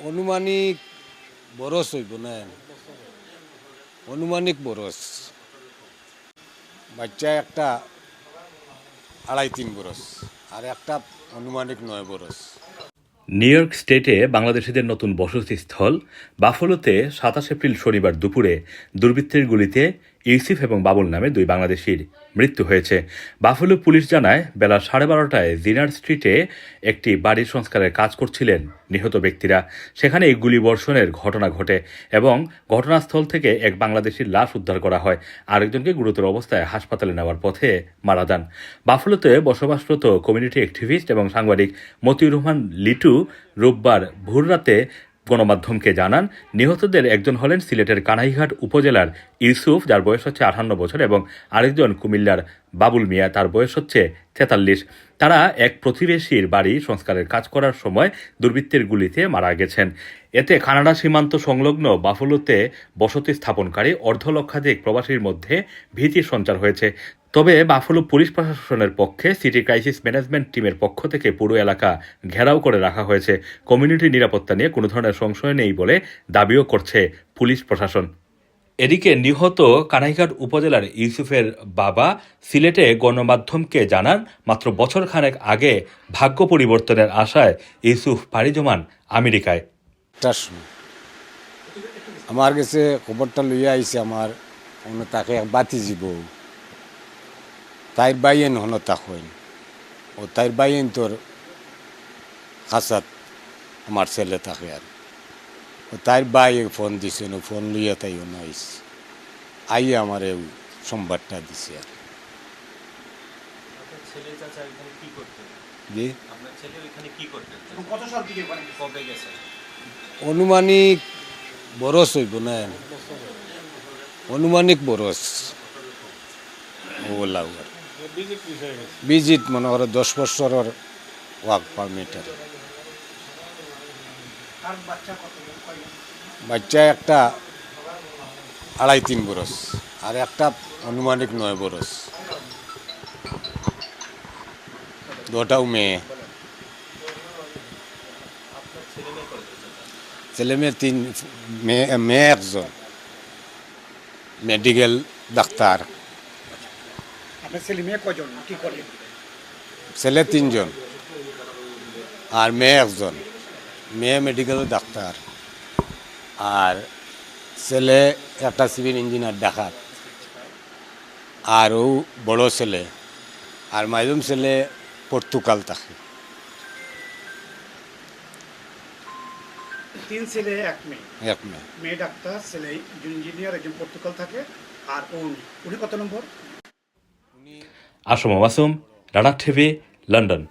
অনুমানিক বরস হইব না? অনুমানিক বরস বাচ্চা একটা আড়াই তিন বরস আর একটা অনুমানিক নয় বরস নিউ ইয়র্ক স্টেটে বাংলাদেশিদের নতুন বসতিস্থল বাফলোতে সাতাশ এপ্রিল শনিবার দুপুরে দুর্বৃত্তের গুলিতে ইউসিফ এবং বাবুল নামে দুই বাংলাদেশির মৃত্যু হয়েছে। বাফলো পুলিশ জানায়, বেলা সাড়ে বারোটায় জিনার স্ট্রিটে একটি বাড়ির সংস্কারের কাজ করছিলেন নিহত ব্যক্তিরা। সেখানে এই গুলিবর্ষণের ঘটনা ঘটে এবং ঘটনাস্থল থেকে এক বাংলাদেশির লাশ উদ্ধার করা হয়। আরেকজনকে গুরুতর অবস্থায় হাসপাতালে নেওয়ার পথে মারা যান। বাফলোতে বসবাসরত কমিউনিটি অ্যাক্টিভিস্ট এবং সাংবাদিক মতিউর রহমান লিটু রোববার ভোররাতে গণমাধ্যমকে জানান, নিহতদের একজন হলেন সিলেটের কানাইঘাট উপজেলার ইউসুফ, যার বয়স হচ্ছে আঠান্ন বছর, এবং আরেকজন কুমিল্লার বাবুল মিয়া, তার বয়স হচ্ছে তেতাল্লিশ। তারা এক প্রতিবেশীর বাড়ি সংস্কারের কাজ করার সময় দুর্বৃত্তের গুলিতে মারা গেছেন। এতে কানাডা সীমান্ত সংলগ্ন বাফলোতে বসতি স্থাপনকারী অর্ধলক্ষাধিক প্রবাসীর মধ্যে ভীতির সঞ্চার হয়েছে। তবে বাফলো পুলিশ প্রশাসনের পক্ষে সিটি ক্রাইসিস ম্যানেজমেন্ট টিমের পক্ষ থেকে পুরো এলাকা ঘেরাও করে রাখা হয়েছে। কমিউনিটি নিরাপত্তা নিয়ে কোনো ধরনের সংশয় নেই বলে দাবিও করছে পুলিশ প্রশাসন। এদিকে নিহত কানাইঘাট উপজেলার ইউসুফের বাবা সিলেটে গণমাধ্যমকে জানান, মাত্র বছর খানেক আগে ভাগ্য পরিবর্তনের আশায় ইউসুফ পাড়ি জমান আমেরিকায়। আমার কাছে খবরটা লইয়া আইছে আমার তাকে বাতি যাব তাইর বাইয়েন হন তাক হইন ও তাইর বাইয়েন তোর খাসাত আমার ছেলে থাকে আর। ও তাইর বাই ফোন দিছে ও ফোন লইয়া তাই অন্য আইস আইয়ে আমার এই সোমবারটা দিছে আর। আপনার ছেলে চাচা এখানে কি জি? আপনার ছেলে ওইখানে কি করতেন কত সাল থেকে ওখানে কবে গেছেন অনুমানিক বরস হইব না? অনুমানিক বরস। ওগুলা বিজিত মনে করো দশ বছরের ওয়ার্ক পারমিট আর আর বাচ্চা একটা আড়াই তিন বরস, আর একটা অনুমানিক নয় বরস। দুটাও মেয়ে। ছেলে মেয়ে তিন, মেয়ে মেয়ে একজন। মেডিকেল ডাক্তার। আপনার ছেলে মেয়ে কজন? কি করে? ছেলে তিনজন। আর মেয়ে একজন। মেয়ে মেডিকেল ডাক্তার। আর ছেলে একটা সিভিল ইঞ্জিনিয়ার ডাকাত। আর ও বড় ছেলে। আর মাইজম ছেলে পর্তুগাল থাকে। তিন ছেলে এক মেয়ে। এক মেয়ে। মেয়ে ডাক্তার ছেলে ইঞ্জিনিয়ার একজন পর্তুগাল থাকে। আর উনি উনি কত নম্বর? আসম মাসুম রানা ঠেবে লন্ডন।